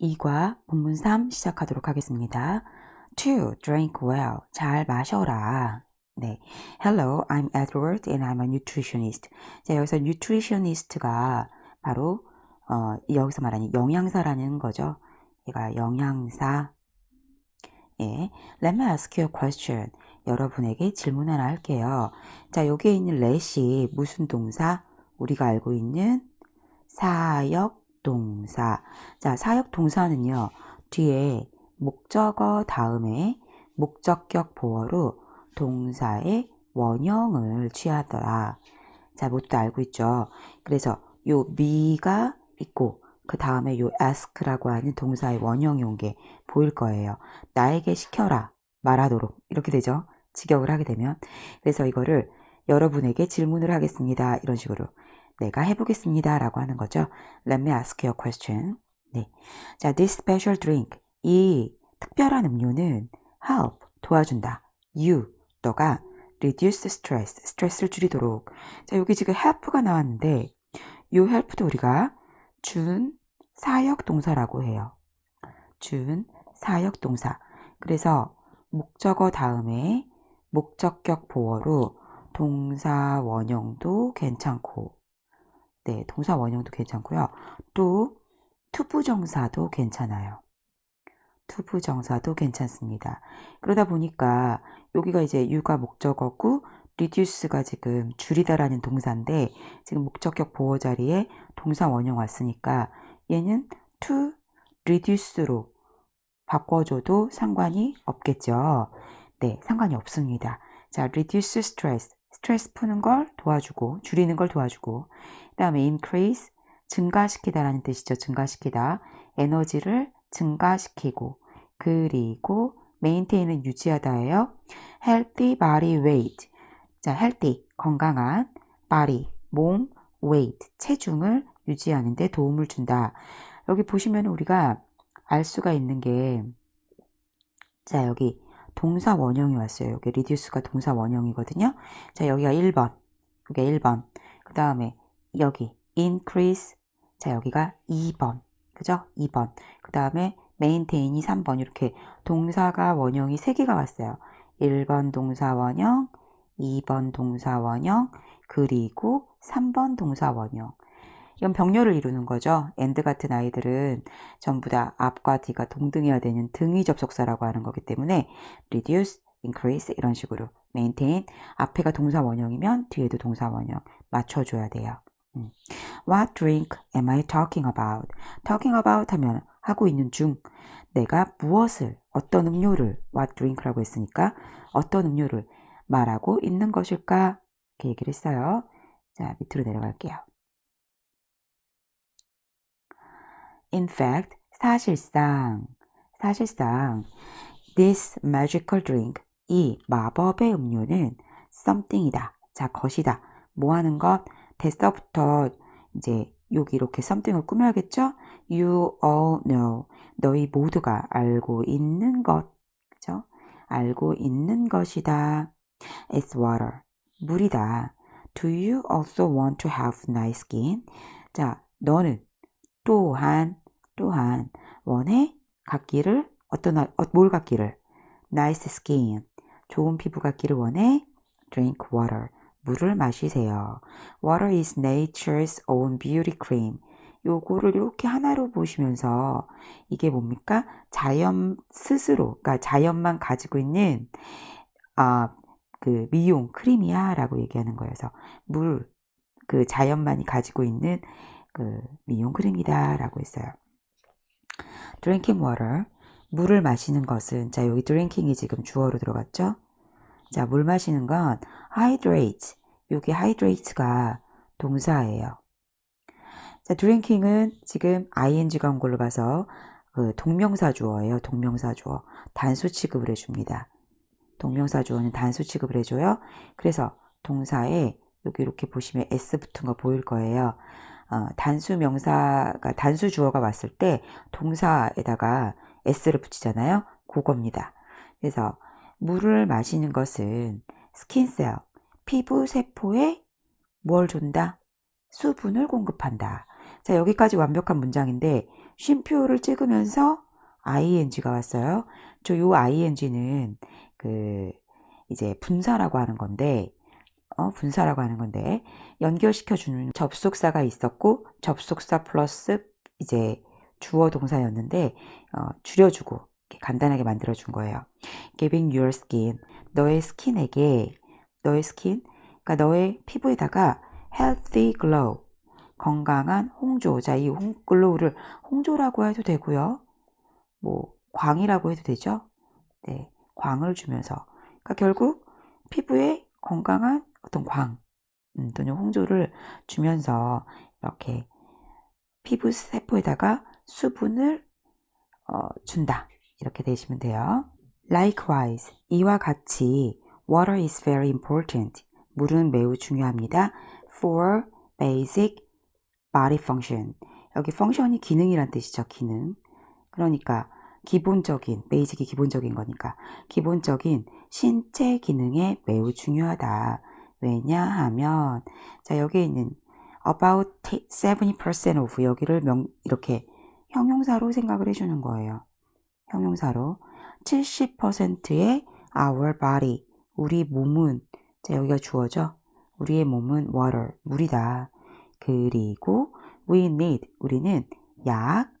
2과 본문 3 시작하도록 하겠습니다. To drink well. 잘 마셔라. 네. Hello, I'm Edward and I'm a nutritionist. 자, 여기서 nutritionist가 바로 어, 여기서 말하는 영양사라는 거죠. 얘가 영양사. 예. Let me ask you a question. 여러분에게 질문 하나 할게요. 자, 여기에 있는 let이 무슨 동사? 우리가 알고 있는 사역 동사. 자, 사역 동사는요, 뒤에 목적어 다음에 목적격 보어로 동사의 원형을 취하더라. 자, 모두 다 알고 있죠? 그래서 요 me가 있고, 그 다음에 요 ask라고 하는 동사의 원형이 온 게 보일 거예요. 나에게 시켜라. 말하도록. 이렇게 되죠? 직역을 하게 되면. 그래서 이거를 여러분에게 질문을 하겠습니다. 이런 식으로. 내가 해보겠습니다. 라고 하는 거죠. Let me ask you a question. 네. 자, this special drink. 이 특별한 음료는 help. 도와준다. you. 너가 reduce stress. 스트레스를 줄이도록. 자, 여기 지금 help가 나왔는데, 이 help도 우리가 준 사역 동사라고 해요. 준 사역 동사. 그래서 목적어 다음에 목적격 보어로 동사 원형도 괜찮고, 네, 동사 원형도 괜찮고요. 또 투부정사도 괜찮아요. 투부정사도 괜찮습니다. 그러다 보니까 여기가 이제 유가 목적어고 reduce가 지금 줄이다라는 동사인데 지금 목적격 보호 자리에 동사 원형 왔으니까 얘는 to reduce로 바꿔줘도 상관이 없겠죠. 네, 상관이 없습니다. 자, reduce stress. 스트레스 푸는 걸 도와주고, 줄이는 걸 도와주고, 그 다음에 increase, 증가시키다 라는 뜻이죠. 증가시키다. 에너지를 증가시키고, 그리고 maintain은 유지하다예요. healthy body weight. 자, healthy, 건강한 body, 몸, weight, 체중을 유지하는 데 도움을 준다. 여기 보시면 우리가 알 수가 있는 게, 자, 여기 동사 원형이 왔어요. 여기 reduce가 동사 원형이거든요. 자, 여기가 1번. 여기 1번. 그 다음에 여기 increase. 자, 여기가 2번. 그죠? 2번. 그 다음에 maintain이 3번. 이렇게 동사가 원형이 3개가 왔어요. 1번 동사 원형, 2번 동사 원형, 그리고 3번 동사 원형. 이건 병렬을 이루는 거죠. and 같은 아이들은 전부 다 앞과 뒤가 동등해야 되는 등위 접속사라고 하는 거기 때문에 reduce, increase 이런 식으로 maintain 앞에가 동사 원형이면 뒤에도 동사 원형 맞춰줘야 돼요. 음. What drink am I talking about? talking about 하면 하고 있는 중 내가 무엇을 어떤 음료를 what drink라고 했으니까 어떤 음료를 말하고 있는 것일까? 이렇게 얘기를 했어요. 자 밑으로 내려갈게요. In fact, 사실상, 사실상, this magical drink, 이 마법의 음료는 something이다. 자, 것이다. 뭐 하는 것? 됐어부터 이제 여기 이렇게 something을 꾸며야겠죠? You all know. 너희 모두가 알고 있는 것. 그죠? 알고 있는 것이다. It's water. 물이다. Do you also want to have nice skin? 자, 너는 또한 또한 원해 갖기를 어떤 어, 뭘 갖기를 nice skin 좋은 피부 갖기를 원해 drink water 물을 마시세요. Water is nature's own beauty cream. 요거를 이렇게 하나로 보시면서 이게 뭡니까? 자연 스스로, 그러니까 자연만 가지고 있는 아, 그 미용 크림이야 라고 얘기하는 거여서 물, 그 자연만이 가지고 있는 그 미용 크림이다 라고 했어요. drinking water 물을 마시는 것은 자 여기 drinking이 지금 주어로 들어갔죠. 자 물 마시는 건 hydrate 여기 hydrate가 동사예요. 자 drinking은 지금 ing가 온 걸로 봐서 그 동명사 주어예요. 동명사 주어 단수 취급을 해줍니다. 동명사 주어는 단수 취급을 해줘요. 그래서 동사에 여기 이렇게 보시면 s 붙은 거 보일 거예요. 어, 단수 명사가 단수 주어가 왔을 때 동사에다가 s를 붙이잖아요. 그겁니다. 그래서 물을 마시는 것은 스킨셀, 피부 세포에 뭘 준다? 수분을 공급한다. 자, 여기까지 완벽한 문장인데 쉼표를 찍으면서 ing가 왔어요. 저 요 ing는 그 이제 분사라고 하는 건데 어, 분사라고 하는 건데 연결시켜 주는 접속사가 있었고 접속사 플러스 이제 주어 동사였는데 어, 줄여주고 간단하게 만들어 준 거예요. Giving your skin 너의 스킨에게 너의 스킨 그러니까 너의 피부에다가 healthy glow 건강한 홍조 자이 글로우를 홍조라고 해도 되고요. 뭐 광이라고 해도 되죠. 네, 광을 주면서 그러니까 결국 피부에 건강한 어떤 광 음, 또는 홍조를 주면서 이렇게 피부 세포에다가 수분을 어, 준다. 이렇게 되시면 돼요. Likewise, 이와 같이 water is very important. 물은 매우 중요합니다. For basic body function. 여기 function이 기능이란 뜻이죠. 기능. 그러니까 기본적인, basic이 기본적인 거니까 기본적인 신체 기능에 매우 중요하다. 왜냐하면 자 여기에 있는 about 70% of 여기를 명, 이렇게 형용사로 생각을 해주는 거예요. 형용사로 70%의 our body 우리 몸은 자 여기가 주어져 우리의 몸은 water 물이다. 그리고 we need 우리는 약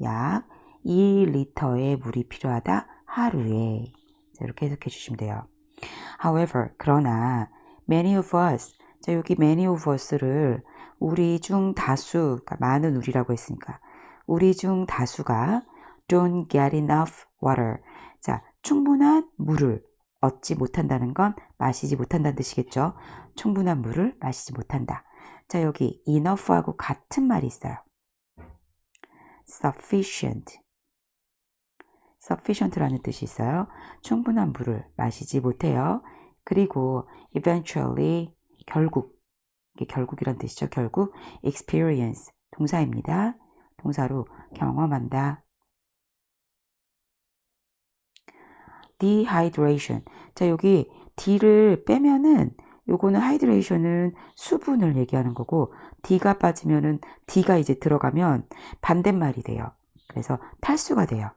약 2리터의 물이 필요하다 하루에 자, 이렇게 해석해 주시면 돼요. However 그러나 many of us 자 여기 many of us를 우리 중 다수 그러니까 많은 우리라고 했으니까 우리 중 다수가 don't get enough water 자 충분한 물을 얻지 못한다는 건 마시지 못한다는 뜻이겠죠. 충분한 물을 마시지 못한다. 자 여기 enough하고 같은 말이 있어요. sufficient sufficient라는 뜻이 있어요. 충분한 물을 마시지 못해요. 그리고 eventually 결국 이게 결국이란 뜻이죠. 결국 experience 동사입니다. 동사로 경험한다. dehydration. 자, 여기 d를 빼면은 요거는 하이드레이션은 수분을 얘기하는 거고 D가 빠지면은 D가 이제 들어가면 반대말이 돼요. 그래서 탈수가 돼요.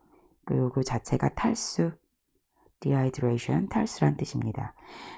요거 자체가 탈수, dehydration, 탈수란 뜻입니다.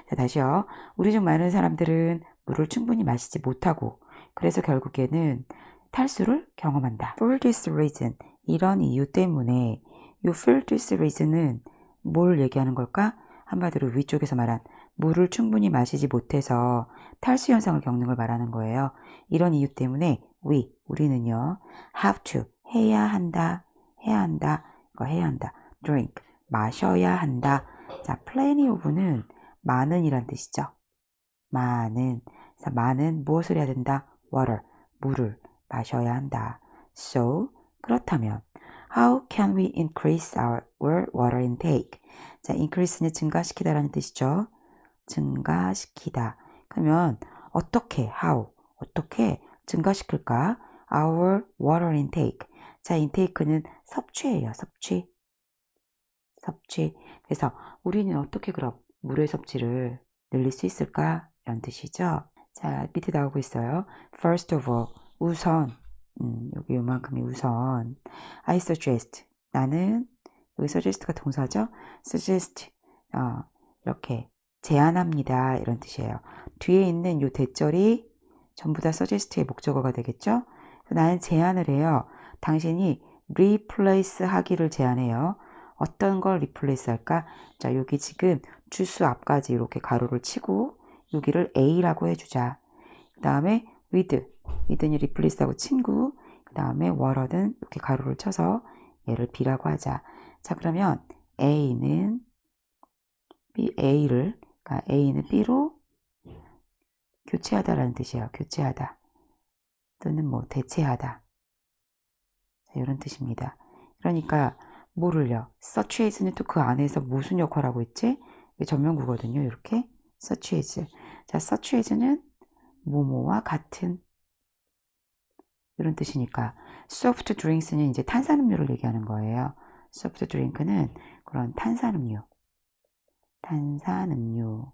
자, 다시요. 우리 중 많은 사람들은 물을 충분히 마시지 못하고 그래서 결국에는 탈수를 경험한다. For this reason, 이런 이유 때문에 이 for this reason은 뭘 얘기하는 걸까? 한마디로 위쪽에서 말한 물을 충분히 마시지 못해서 탈수 현상을 겪는 걸 말하는 거예요. 이런 이유 때문에 we, 우리는요, have to, 해야 한다, 해야 한다, 이거 해야 한다. drink, 마셔야 한다. 자, plenty of는 많은이란 뜻이죠. 많은. 그래서 많은 무엇을 해야 된다? water, 물을 마셔야 한다. So, 그렇다면 How can we increase our water intake? 자, increase는 증가시키다라는 뜻이죠. 증가시키다. 그러면 어떻게, how, 어떻게 증가시킬까? Our water intake. 자, intake는 섭취예요. 섭취. 섭취. 그래서 우리는 어떻게 그럼 물의 섭취를 늘릴 수 있을까? 이런 뜻이죠. 자, 밑에 나오고 있어요. First of all, 우선. 음, 여기 요만큼이 우선. I suggest. 나는, 여기 suggest가 동사죠? suggest. 어, 이렇게 제안합니다. 이런 뜻이에요. 뒤에 있는 요 대절이 전부 다 suggest의 목적어가 되겠죠? 나는 제안을 해요. 당신이 replace 하기를 제안해요. 어떤 걸 replace 할까? 자, 여기 지금 주수 앞까지 이렇게 가로를 치고 여기를 A라고 해주자. 그 다음에 with, with는 replace하고 친구, 그 다음에 water는 이렇게 가로를 쳐서 얘를 B라고 하자. 자, 그러면 A는 B, A를, 그러니까 A는 B로 교체하다라는 뜻이에요. 교체하다. 또는 뭐 대체하다. 이런 뜻입니다. 그러니까 such as는 또 그 안에서 무슨 역할을 하고 있지? 전면구거든요. 이렇게 as. 자, as는 뭐뭐와 같은 이런 뜻이니까 soft drinks는 이제 탄산음료를 얘기하는 거예요. soft drink는 그런 탄산음료. 탄산음료.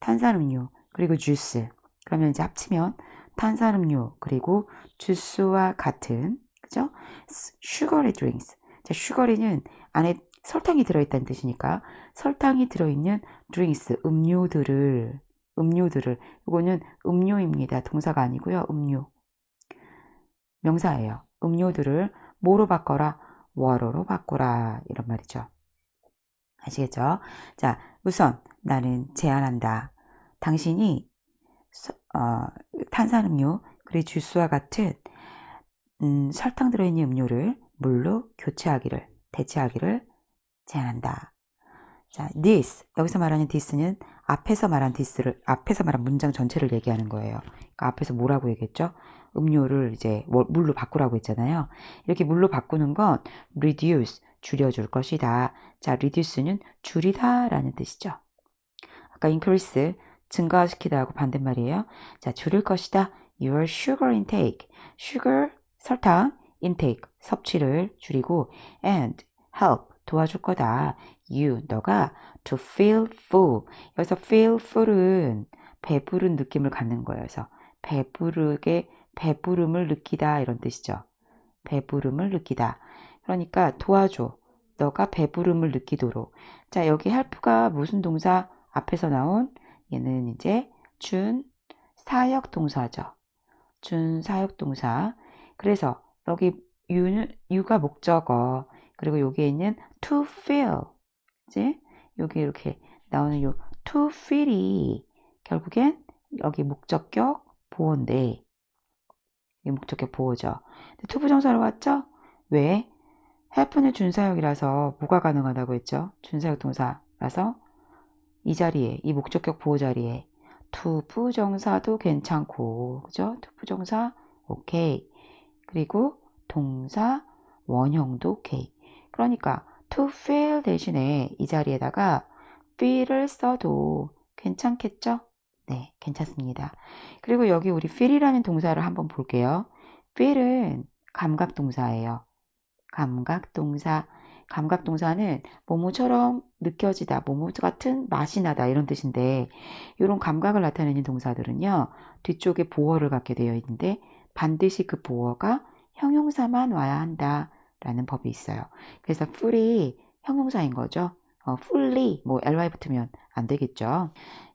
탄산음료. 그리고 주스. 그러면 이제 합치면 탄산음료 그리고 주스와 같은 그죠? sugary drinks. 자, sugary는 안에 설탕이 들어있다는 뜻이니까 설탕이 들어있는 drinks 음료들을 음료들을 이거는 음료입니다. 동사가 아니고요. 음료 명사예요. 음료들을 뭐로 바꿔라? water로 바꾸라 이런 말이죠. 아시겠죠? 자, 우선 나는 제안한다. 당신이 서- 어, 탄산음료 그리고 주스와 같은 음, 설탕 들어있는 음료를 물로 교체하기를 대체하기를 제안한다. 자, this 여기서 말하는 this는 앞에서 말한 this를 앞에서 말한 문장 전체를 얘기하는 거예요. 그러니까 앞에서 뭐라고 얘기했죠? 음료를 이제 월- 물로 바꾸라고 했잖아요. 이렇게 물로 바꾸는 건 reduce 줄여줄 것이다. 자, reduce는 줄이다라는 뜻이죠. 아까 increase 증가시키다하고 반대말이에요. 자, 줄일 것이다. Your sugar intake. sugar 설탕 intake 섭취를 줄이고 and help 도와줄 거다. You 너가 to feel full. 여기서 feel full은 배부른 느낌을 갖는 거예요. 그래서 배부르게 배부름을 느끼다 이런 뜻이죠. 배부름을 느끼다. 그러니까 도와줘. 너가 배부름을 느끼도록. 자, 여기 help가 무슨 동사 앞에서 나온 얘는 이제 준 사역 동사죠. 준 사역 동사. 그래서 여기 you가 목적어. 그리고 여기에 있는 to feel. 이제 여기 이렇게 나오는 요 to feel이 결국엔 여기 목적격 보호인데 이 목적격 보호죠. to 부정사로 왔죠? 왜? help는 준사역이라서 뭐가 가능하다고 했죠? 준사역 동사라서 이 자리에 이 목적격 보호 자리에 to 부정사도 괜찮고 그죠? to 부정사 오케이 그리고 동사 원형도 오케이 그러니까 to feel 대신에 이 자리에다가 feel을 써도 괜찮겠죠? 네 괜찮습니다. 그리고 여기 우리 feel이라는 동사를 한번 볼게요. feel은 감각 동사예요. 감각 동사. 감각 동사는 뭐뭐처럼 느껴지다, 뭐뭐 같은 맛이 나다 이런 뜻인데 이런 감각을 나타내는 동사들은요 뒤쪽에 보어를 갖게 되어 있는데 반드시 그 보어가 형용사만 와야 한다라는 법이 있어요. 그래서 fully 형용사인 거죠. 어, fully 뭐 ly 붙으면 안 되겠죠.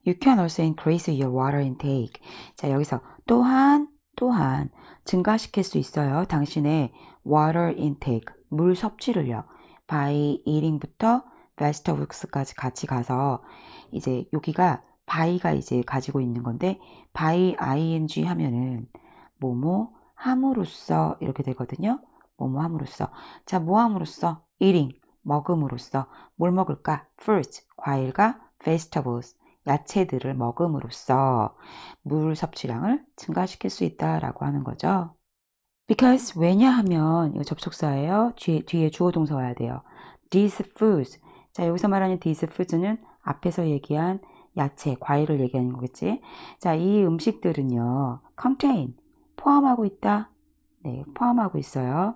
You can also increase your water intake. 자 여기서 또한 또한 증가시킬 수 있어요. 당신의 water intake 물 섭취를요. by eating부터 vegetables까지 같이 가서 이제 여기가 by가 이제 가지고 있는 건데 by ing 하면은 뭐뭐 함으로써 이렇게 되거든요. 뭐뭐 함으로써 자 뭐 함으로써 eating 먹음으로써 뭘 먹을까? fruit 과일과 vegetables 야채들을 먹음으로써 물 섭취량을 증가시킬 수 있다라고 하는 거죠. Because 왜냐하면 이거 접속사예요. 뒤에, 뒤에 주어 동사 와야 돼요. These foods. 자 여기서 말하는 these foods는 앞에서 얘기한 야채, 과일을 얘기하는 거겠지. 자, 이 음식들은요, contain 포함하고 있다. 네, 포함하고 있어요.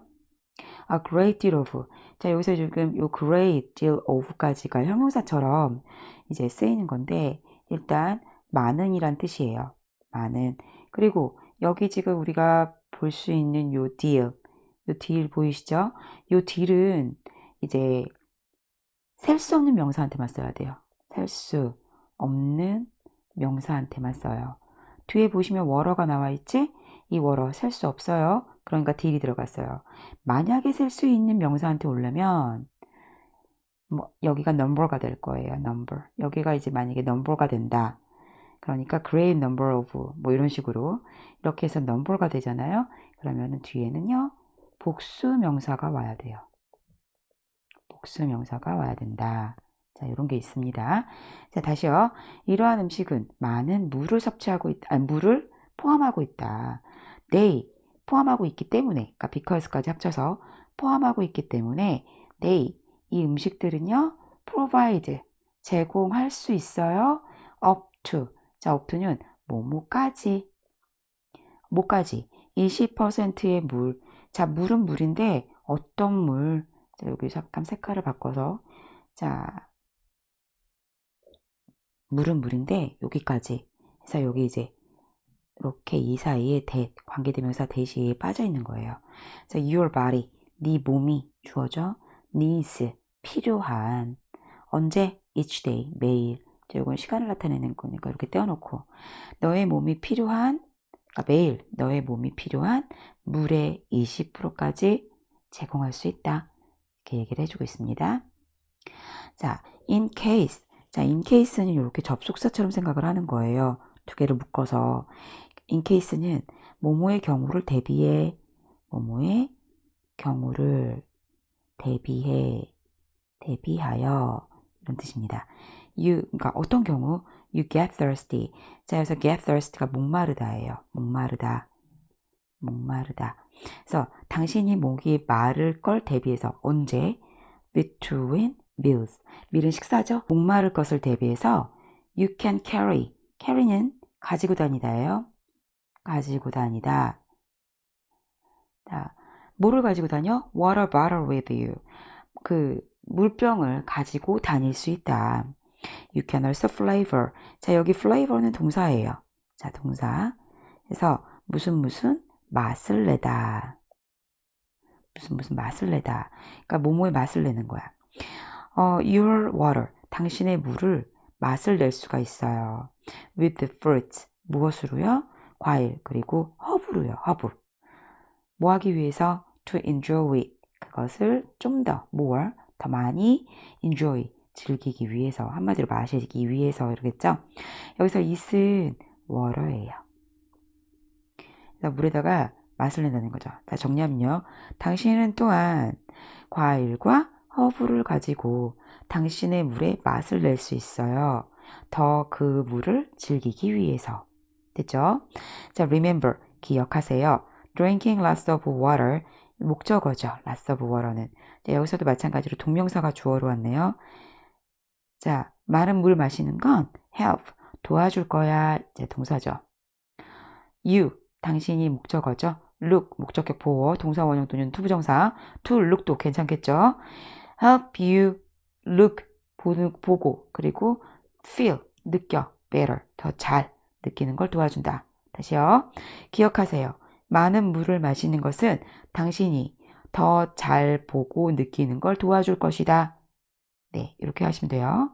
A great deal of. 자, 여기서 지금 요 great deal of까지가 형용사처럼 이제 쓰이는 건데 일단 많은이란 뜻이에요. 많은. 그리고 여기 지금 우리가 볼 수 있는 요 deal, 요 deal 보이시죠? 요 deal은 이제 셀 수 없는 명사한테만 써야 돼요. 셀 수 없는 명사한테만 써요. 뒤에 보시면 워러가 나와 있지? 이 워러 셀수 없어요. 그러니까 딜이 들어갔어요. 만약에 셀 수 있는 명사한테 오려면 뭐 여기가 number가 될 거예요. number. 여기가 이제 만약에 number가 된다. 그러니까 great number of 뭐 이런 식으로 이렇게 해서 number가 되잖아요. 그러면은 뒤에는요. 복수 명사가 와야 돼요. 복수 명사가 와야 된다. 자, 이런 게 있습니다. 자, 다시요. 이러한 음식은 많은 물을 섭취하고 있다. 아니, 물을 포함하고 있다. they 포함하고 있기 때문에, 그러니까 because까지 합쳐서 포함하고 있기 때문에 they 이 음식들은요, provide 제공할 수 있어요. up to 자, up to는 뭐뭐까지 뭐까지 20%의 물. 자, 물은 물인데 어떤 물? 자, 여기 잠깐 색깔을 바꿔서 자, 물은 물인데 여기까지. 그래서 여기 이제 이렇게 이 사이에 that 관계대명사 that이 빠져 있는 거예요. 그래서 your body 네 몸이 주어져 needs 필요한 언제 each day 매일 이건 시간을 나타내는 거니까 이렇게 떼어놓고 너의 몸이 필요한 그러니까 매일 너의 몸이 필요한 물의 20%까지 제공할 수 있다. 이렇게 얘기를 해주고 있습니다. 자, in case. 자, in case는 이렇게 접속사처럼 생각을 하는 거예요. 두 개를 묶어서. Case는 모모의 경우를 대비해, 모모의 경우를 대비해, 대비하여 이런 뜻입니다. you 그러니까 어떤 경우 you get thirsty. 자, 여기서 get thirsty가 목마르다예요. 목마르다. 목마르다. 그래서 당신이 목이 마를 걸 대비해서 언제 between meals 밀은 식사죠. 목마를 것을 대비해서 you can carry carry는 가지고 다니다예요. 가지고 다니다. 자, 뭐를 가지고 다녀? water bottle with you. 그 물병을 가지고 다닐 수 있다. You can also flavor. 자, 여기 flavor는 동사예요. 자, 동사. 그래서 무슨 무슨 맛을 내다. 무슨 무슨 맛을 내다. 그러니까 뭐뭐의 맛을 내는 거야. 어, your water. 당신의 물을 맛을 낼 수가 있어요. With the fruits. 무엇으로요? 과일 그리고 허브로요. 허브. 뭐 하기 위해서? To enjoy. 그것을 좀 더 more 더 많이 enjoy 즐기기 위해서 한마디로 마시기 위해서 이러겠죠. 여기서 water예요. 그래서 물에다가 맛을 낸다는 거죠. 자 정리하면요. 당신은 또한 과일과 허브를 가지고 당신의 물에 맛을 낼 수 있어요. 더 그 물을 즐기기 위해서. 됐죠? 자, remember. 기억하세요. drinking lots of water. 목적어죠. lots of water는. 자, 여기서도 마찬가지로 동명사가 주어로 왔네요. 자, 많은 물 마시는 건 help. 도와줄 거야. 이제 동사죠. you. 당신이 목적어죠. look. 목적격 보호. 동사 원형 또는 투부정사. to look도 괜찮겠죠. help you look. 보고. 그리고 feel. 느껴. better. 더 잘 느끼는 걸 도와준다. 다시요. 기억하세요. 많은 물을 마시는 것은 당신이 더 잘 보고 느끼는 걸 도와줄 것이다. 네, 이렇게 하시면 돼요.